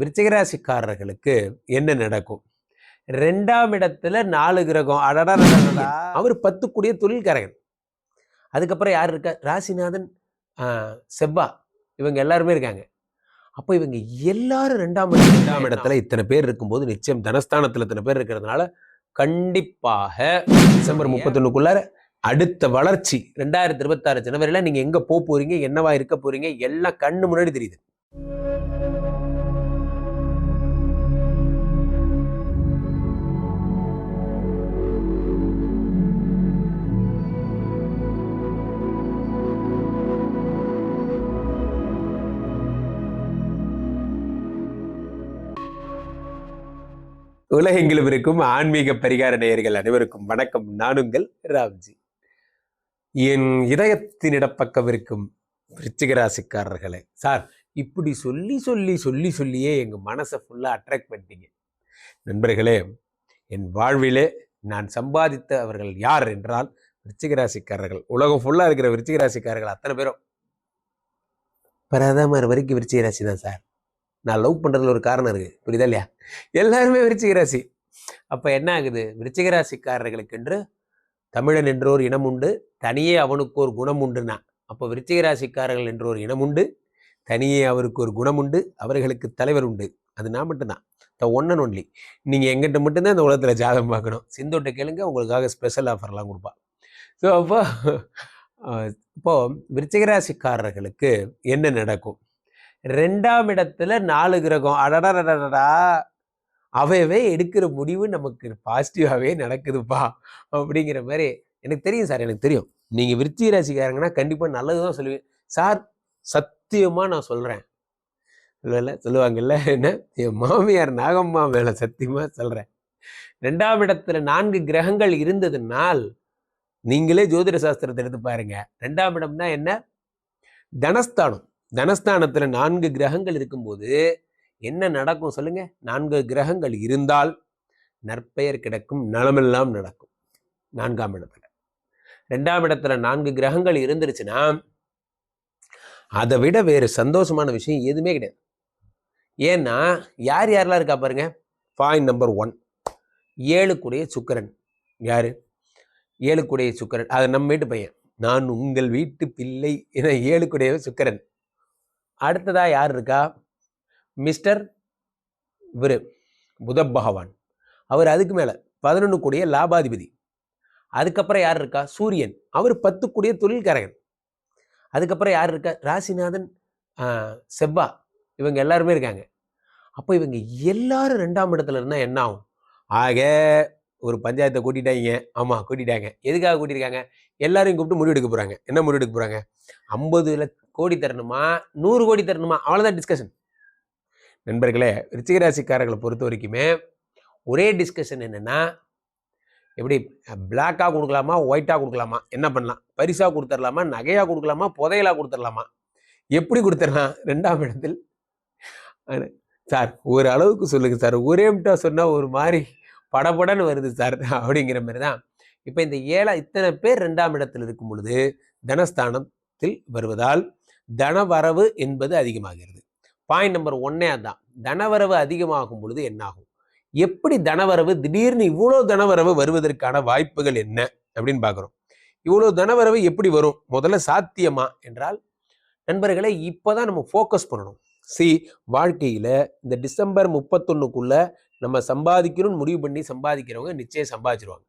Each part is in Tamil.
விருச்சிகராசிக்காரர்களுக்கு என்ன நடக்கும்? ரெண்டாம் இடத்துல நாலு கிரகம். அடடா அவர் பத்து கூடிய தொழில்காரகன் அதுக்கப்புறம் யார் இருக்கா? ராசிநாதன் செவ்வா. இவங்க எல்லாருமே இருக்காங்க. அப்போ இவங்க எல்லாரும் ரெண்டாம் ரெண்டாம் இடத்துல இத்தனை பேர் இருக்கும்போது நிச்சயம் தனஸ்தானத்துல இத்தனை பேர் இருக்கிறதுனால கண்டிப்பாக டிசம்பர் முப்பத்தொன்னுக்குள்ளார அடுத்த வளர்ச்சி. ரெண்டாயிரத்தி இருபத்தாறு ஜனவரியில நீங்க எங்க போக போறீங்க? என்னவா இருக்க போறீங்க? எல்லாம் கண்ணு முன்னாடி தெரியுது. உலகெங்கிலும் இருக்கும் ஆன்மீக பரிகார நேயர்கள் அனைவருக்கும் வணக்கம். நானுங்கள் ராம்ஜி. என் இதயத்தின் இடப்பக்கம் இருக்கும் விருச்சிக ராசிக்காரர்களே சார் இப்படி சொல்லி சொல்லி சொல்லி சொல்லியே எங்கள் மனசை ஃபுல்லாக அட்ராக்ட் பண்ணிட்டீங்க. நண்பர்களே என் வாழ்விலே நான் சம்பாதித்த அவர்கள் யார் என்றால் விருச்சிகராசிக்காரர்கள் உலகம் ஃபுல்லாக இருக்கிற விருச்சிகராசிக்காரர்கள் அத்தனை பேரும். பிரதமர் வரைக்கும் விருச்சிகராசி தான் சார். நான் லவ் பண்ணுறதுல ஒரு காரணம் இருக்குது புரியுதா இல்லையா? எல்லாருமே விருச்சிக ராசி. அப்போ என்ன ஆகுது? விருச்சிக ராசிக்காரர்களுக்கென்று தமிழன் என்ற ஒரு இனம் உண்டு தனியே அவனுக்கு ஒரு குணம் உண்டுனா. அப்போ விருச்சிக ராசிக்காரர்கள் என்ற ஒரு இனம் உண்டு தனியே அவருக்கு ஒரு குணம் உண்டு அவர்களுக்கு தலைவர் உண்டு. அது நான் மட்டும்தான். த ஒன் அண்ட் ஒன்லி நீங்கள் எங்கிட்ட மட்டும்தான் இந்த உலகத்தில் ஜாதகம் பார்க்கணும். சிந்தோட்ட கேளுங்க உங்களுக்காக ஸ்பெஷல் ஆஃபர்லாம் கொடுப்பா. ஸோ அப்போ இப்போது விருச்சிகராசிக்காரர்களுக்கு ராசிக்காரர்களுக்கு என்ன நடக்கும்? ரெண்டாம் இடத்துல நாலு கிரகம். அடடடடடா அவையவே எடுக்கிற முடிவு நமக்கு பாசிட்டிவாகவே நடக்குதுப்பா. அப்படிங்கிற மாதிரி எனக்கு தெரியும் சார் எனக்கு தெரியும். நீங்கள் விருத்தி ராசிக்காரங்கன்னா கண்டிப்பாக நல்லது தான் சொல்லுவீங்க. சார் சத்தியமாக நான் சொல்கிறேன் இல்லைல்ல சொல்லுவாங்கல்ல என்ன? என் மாமியார் நாகம்மா மேலே சத்தியமாக சொல்கிறேன் ரெண்டாம் இடத்துல நான்கு கிரகங்கள் இருந்ததுனால் நீங்களே ஜோதிட சாஸ்திரத்தை எடுத்து பாருங்க. ரெண்டாம் இடம்னா என்ன? தனஸ்தானம். தனஸ்தானத்தில் நான்கு கிரகங்கள் இருக்கும்போது என்ன நடக்கும் சொல்லுங்க? நான்கு கிரகங்கள் இருந்தால் நற்பெயர் கிடைக்கும் நலமெல்லாம் நடக்கும். நான்காம் இடத்துல. ரெண்டாம் இடத்துல நான்கு கிரகங்கள் இருந்துருச்சுன்னா அதை விட வேறு சந்தோஷமான விஷயம் எதுவுமே கிடையாது. ஏன்னா யார் யாரெல்லாம் இருக்கா பாருங்க? Point number one. ஏழுக்குடைய சுக்கிரன். யார்? ஏழுக்குடைய சுக்கிரன். அது நம்ம வீட்டு பையன். நான் உங்கள் வீட்டு பிள்ளை என ஏழுக்குடைய சுக்கரன். அடுத்ததாக யார் இருக்கா? மிஸ்டர் இவர் புத பகவான். அவர் அதுக்கு மேலே பதினொன்று கூடிய லாபாதிபதி. அதுக்கப்புறம் யார் இருக்கா? சூரியன். அவர் பத்து கூடிய தொழில்காரகன் அதுக்கப்புறம் யார் இருக்கா? ராசிநாதன் செவ்வா. இவங்க எல்லாருமே இருக்காங்க. அப்போ இவங்க எல்லாரும் ரெண்டாம் இடத்துல இருந்தால் என்ன ஆகும்? ஆக ஒரு பஞ்சாயத்தை கூட்டிட்டாங்க. ஆமாம் கூட்டிட்டாங்க. எதுக்காக கூட்டியிருக்காங்க? எல்லாரையும் கூப்பிட்டு முடிவெடுக்க போகிறாங்க என்ன முடிவெடுக்க போகிறாங்க ஐம்பது லட்ச கோடி தரணுமா? நூறு கோடி தரணுமா? அவ்வளோதான் டிஸ்கஷன் நண்பர்களே ரிச்சிகராசிக்காரர்களை பொறுத்த வரைக்குமே ஒரே டிஸ்கஷன் என்னன்னா எப்படி பிளாக்காக கொடுக்கலாமா ஒயிட்டாக கொடுக்கலாமா? என்ன பண்ணலாம்? பரிசாக கொடுத்துடலாமா நகையாக கொடுக்கலாமா? புதையலாக கொடுத்துடலாமா எப்படி கொடுத்துடலாம் ரெண்டாம் இடத்தில். சார் ஒரு அளவுக்கு சொல்லுங்கள் சார். ஒரே மட்டும் சொன்னால் ஒரு மாதிரி படப்படன்னு வருது சார் அப்படிங்கிற மாதிரி தான் இப்போ இந்த ஏழா இத்தனை பேர் ரெண்டாம் இடத்தில் இருக்கும் பொழுது தனஸ்தானத்தில் வருவதால் தனவரவு என்பது அதிகமாகிறது. பாயிண்ட் நம்பர் ஒன்னே அதான். தனவரவு அதிகமாகும் பொழுது என்னாகும்? எப்படி தனவரவு திடீர்னு இவ்வளோ தனவரவு வருவதற்கான வாய்ப்புகள் என்ன? அப்படின்னு பார்க்குறோம். இவ்வளோ தனவரவு எப்படி வரும்? முதல்ல சாத்தியமா என்றால் நண்பர்களே இப்போதான் நம்ம ஃபோக்கஸ் பண்ணணும். சி வாழ்க்கையில் இந்த டிசம்பர் முப்பத்தொன்னுக்குள்ள நம்ம சம்பாதிக்கணும்னு முடிவு பண்ணி சம்பாதிக்கிறவங்க நிச்சயம் சம்பாதிச்சிருவாங்க.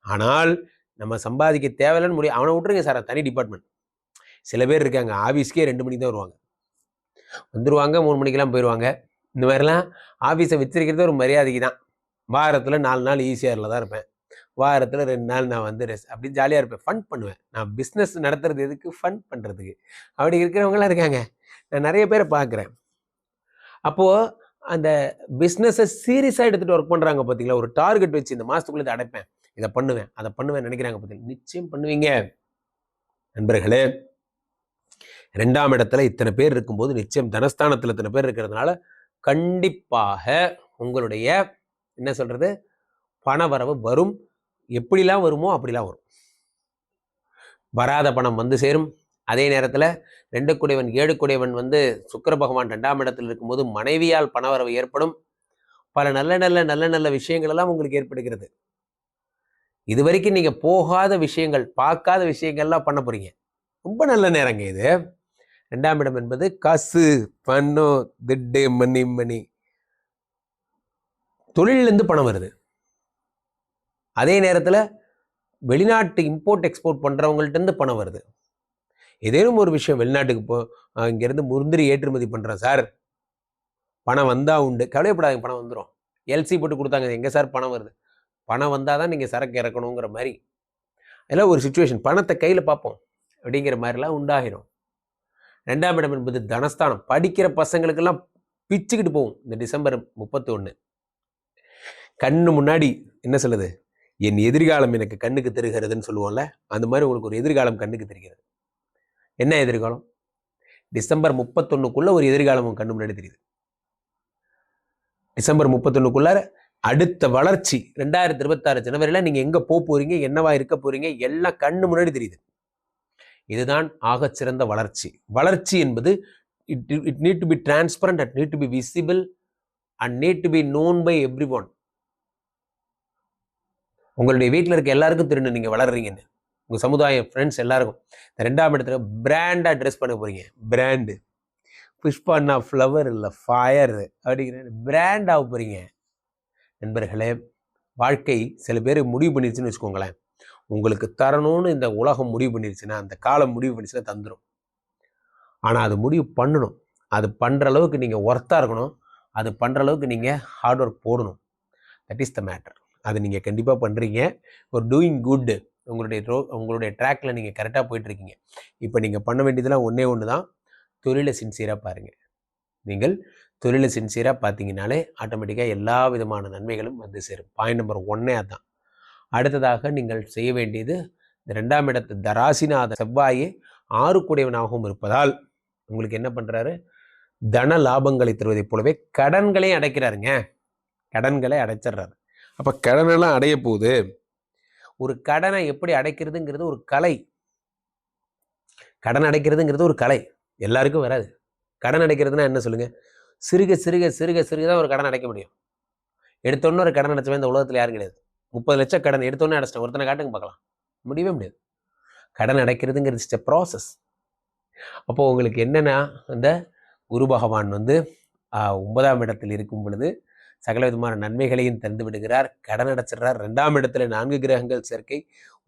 ஆனால் நம்ம சம்பாதிக்க தேவையில்லைன்னு முடியும் அவனை விட்டுருங்க சார் தனி டிபார்ட்மெண்ட் சில பேர் இருக்காங்க. ஆஃபீஸ்க்கே ரெண்டு மணிக்கு தான் வருவாங்க. வந்துடுவாங்க மூணு மணிக்கெல்லாம் போயிடுவாங்க இந்த மாதிரிலாம் ஆஃபீஸை வச்சிருக்கிறது ஒரு மரியாதைக்கு தான். வாரத்தில் நாலு நாள் ஈஸியாரில் தான் இருப்பேன். வாரத்தில் ரெண்டு நாள் நான் வந்து ரெஸ்ட் அப்படி ஜாலியாக இருப்பேன். ஃபன் பண்ணுவேன். நான் பிஸ்னஸ் நடத்துறது எதுக்கு? ஃபன் பண்ணுறதுக்கு அப்படி இருக்கிறவங்களாம் இருக்காங்க. நான் நிறைய பேரை பார்க்குறேன். அப்போது அந்த பிஸ்னஸை சீரியஸாக எடுத்துகிட்டு ஒர்க் பண்ணுறாங்க பார்த்தீங்களா ஒரு டார்கெட் வச்சு இந்த மாதத்துக்குள்ளே இதை அடைப்பேன். இதை பண்ணுவேன். அதை பண்ணுவேன் நினைக்கிறாங்க பார்த்தீங்களா நிச்சயம் பண்ணுவீங்க. நண்பர்களே ரெண்டாம் இடத்துல இத்தனை பேர் இருக்கும்போது நிச்சயம் தனஸ்தானத்தில் இத்தனை பேர் இருக்கிறதுனால கண்டிப்பாக உங்களுடைய என்ன சொல்கிறது பண வரவு வரும். எப்படிலாம் வருமோ அப்படிலாம் வரும். வராத பணம் வந்து சேரும். அதே நேரத்தில் ரெண்டு குடைவன் ஏழு குடைவன் வந்து சுக்கர பகவான் ரெண்டாம் இடத்தில் இருக்கும்போது மனைவியால் பணவரவு ஏற்படும். பல நல்ல நல்ல நல்ல நல்ல விஷயங்கள் எல்லாம் உங்களுக்கு ஏற்படுகிறது. இது வரைக்கும் நீங்கள் போகாத விஷயங்கள் பார்க்காத விஷயங்கள்லாம் பண்ண போகிறீங்க ரொம்ப நல்ல நேரங்க இது. ரெண்டாம் இடம் என்பது காசு பணம் திட்டு மணி மணி. தொழிலிருந்து பணம் வருது. அதே நேரத்தில் வெளிநாட்டு இம்போர்ட் எக்ஸ்போர்ட் பண்ணுறவங்கள்ட்ட இருந்து பணம் வருது. ஏதேனும் ஒரு விஷயம் வெளிநாட்டுக்கு போ இங்கேருந்து முந்திரி ஏற்றுமதி பண்ணுறேன் சார். பணம் வந்தால் உண்டு. கவலைப்படாதீங்க பணம் வந்துடும் எல்சி போட்டு கொடுத்தாங்க எங்கே சார் பணம் வருது? பணம் வந்தால் தான் நீங்கள் சரக்கு இறக்கணுங்கிற மாதிரி. அதெல்லாம் ஒரு சுச்சுவேஷன் பணத்தை கையில் பார்ப்போம். அப்படிங்கிற மாதிரிலாம் உண்டாகிடும் ரெண்டாம் இடம் என்பது தனஸ்தானம். படிக்கிற பசங்களுக்கெல்லாம் பிச்சுக்கிட்டு போகும். இந்த டிசம்பர் முப்பத்தி ஒன்று கண்ணு முன்னாடி என்ன சொல்லுது? என் எதிர்காலம் எனக்கு கண்ணுக்கு தெரிகிறதுன்னு சொல்லுவோம்ல அந்த மாதிரி உங்களுக்கு ஒரு எதிர்காலம் கண்ணுக்கு தெரிகிறது. என்ன எதிர்காலம்? டிசம்பர் முப்பத்தொன்னுக்குள்ள ஒரு எதிர்காலம் கண்ணு முன்னாடி தெரியுது. டிசம்பர் முப்பத்தொன்னுக்குள்ளார அடுத்த வளர்ச்சி. ரெண்டாயிரத்தி இருபத்தாறு ஜனவரியில் நீங்கள் எங்கே போக போகிறீங்க என்னவா இருக்க போகிறீங்க எல்லாம் கண்ணு முன்னாடி தெரியுது. இதுதான் ஆகச்சிறந்த வளர்ச்சி. வளர்ச்சி என்பது it it need to be transparent at need to be visible and need to be known by every one உங்களுடைய வீட்டில் இருக்க எல்லாருக்கும் தெரியணும் நீங்கள் வளர்றீங்கன்னு. உங்கள் சமுதாயம் ஃப்ரெண்ட்ஸ் எல்லாருக்கும். இந்த ரெண்டாம் இடத்துல பிராண்டாக ட்ரெஸ் பண்ண போகிறீங்க பிராண்டு புஷ்பான்னா ஃப்ளவர் இல்லை ஃபயர் அப்படிங்கிற பிராண்ட் ஆக போகிறீங்க நண்பர்களே வாழ்க்கை சில பேர் முடிவு பண்ணிருச்சுன்னு வச்சுக்கோங்களேன். உங்களுக்கு தரணும்னு இந்த உலகம் முடிவு பண்ணிருச்சுன்னா அந்த காலம் முடிவு பண்ணிச்சுன்னா தந்துடும் ஆனால் அது முடிவு பண்ணணும். அது பண்ணுற அளவுக்கு நீங்கள் ஒர்த்தாக இருக்கணும். அது பண்ணுற அளவுக்கு நீங்கள் ஹார்ட் ஒர்க் போடணும். தட் இஸ் த மேட்டர் அது நீங்கள் கண்டிப்பாக பண்ணுறீங்க ஒரு டூயிங் குட் உங்களுடைய ரோ உங்களுடைய ட்ராக்கில் நீங்கள் கரெக்டாக போயிட்டுருக்கீங்க. இப்போ நீங்கள் பண்ண வேண்டியதெல்லாம் ஒன்றே ஒன்று தான் தொழிலை சின்சியராக பாருங்கள் நீங்கள் தொழிலை சின்சியராக பார்த்தீங்கனாலே ஆட்டோமேட்டிக்காக எல்லா விதமான நன்மைகளும் வந்து சேரும். பாயிண்ட் நம்பர் ஒன்னே அதான். அடுத்ததாக நீங்கள் செய்ய வேண்டியது இந்த ரெண்டாம் இடத்து தராசிநாத செவ்வாயே ஆறுக்குடையவனாகவும் இருப்பதால் உங்களுக்கு என்ன பண்ணுறாரு தன லாபங்களை தருவதைப் போலவே கடன்களையும் அடைக்கிறாருங்க. கடன்களை அடைச்சிடுறாரு. அப்போ கடனெல்லாம் அடைய போகுது ஒரு கடனை எப்படி அடைக்கிறதுங்கிறது ஒரு கலை. கடன் அடைக்கிறதுங்கிறது ஒரு கலை. எல்லாருக்கும் வராது. கடன் அடைக்கிறதுனா என்ன சொல்லுங்க? சிறுக சிறுக சிறுக சிறுக தான் ஒரு கடன் அடைக்க முடியும். எடுத்தோன்னு ஒரு கடன் அடைச்சவன் இந்த உலகத்தில் யாரும் கிடையாது. முப்பது லட்சம் கடன் எடுத்தோன்னே அடைச்சிட்டேன். ஒருத்தனை காட்டுங்க பார்க்கலாம். முடியவே முடியாது. கடன் அடைக்கிறதுங்கிறது இட்ஸ் ப்ராசஸ் அப்போது உங்களுக்கு என்னென்னா அந்த குரு பகவான் வந்து ஒன்பதாம் இடத்தில் இருக்கும் பொழுது சகல விதமான நன்மைகளையும் தந்து விடுகிறார். கடன் அடைச்சிடுறார். ரெண்டாம் இடத்துல நான்கு கிரகங்கள் சேர்க்கை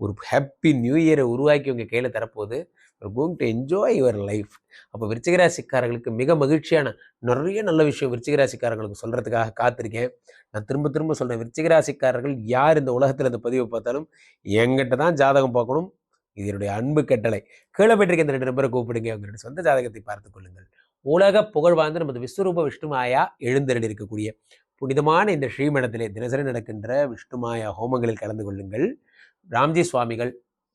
ஒரு ஹாப்பி நியூ இயரை உருவாக்கி உங்கள் கையில் தரப்போகுது. Going to enjoy your life அப்போ விருச்சிகராசிக்காரர்களுக்கு மிக மகிழ்ச்சியான நிறைய நல்ல விஷயம் விருச்சிகராசிக்காரர்களுக்கு சொல்கிறதுக்காக காத்திருக்கேன். நான் திரும்ப திரும்ப சொல்கிறேன் விருச்சிகராசிக்காரர்கள் யார் இந்த உலகத்தில் இந்த பதிவை பார்த்தாலும் எங்கிட்ட தான் ஜாதகம் பார்க்கணும். இது என்னுடைய அன்பு கட்டளை. கீழே இந்த ரெண்டு நம்பரை கூப்பிடுங்க. அவங்களுடைய சொந்த ஜாதகத்தை பார்த்து கொள்ளுங்கள். உலக புகழ் வாழ்ந்து நமது விஸ்வரூப விஷ்ணுமாயா எழுந்தருளி இருக்கக்கூடிய புனிதமான இந்த ஸ்ரீமடத்திலே தினசரி நடக்கின்ற விஷ்ணுமாயா ஹோமங்களில் கலந்து கொள்ளுங்கள். ராம்ஜி சுவாமிகள்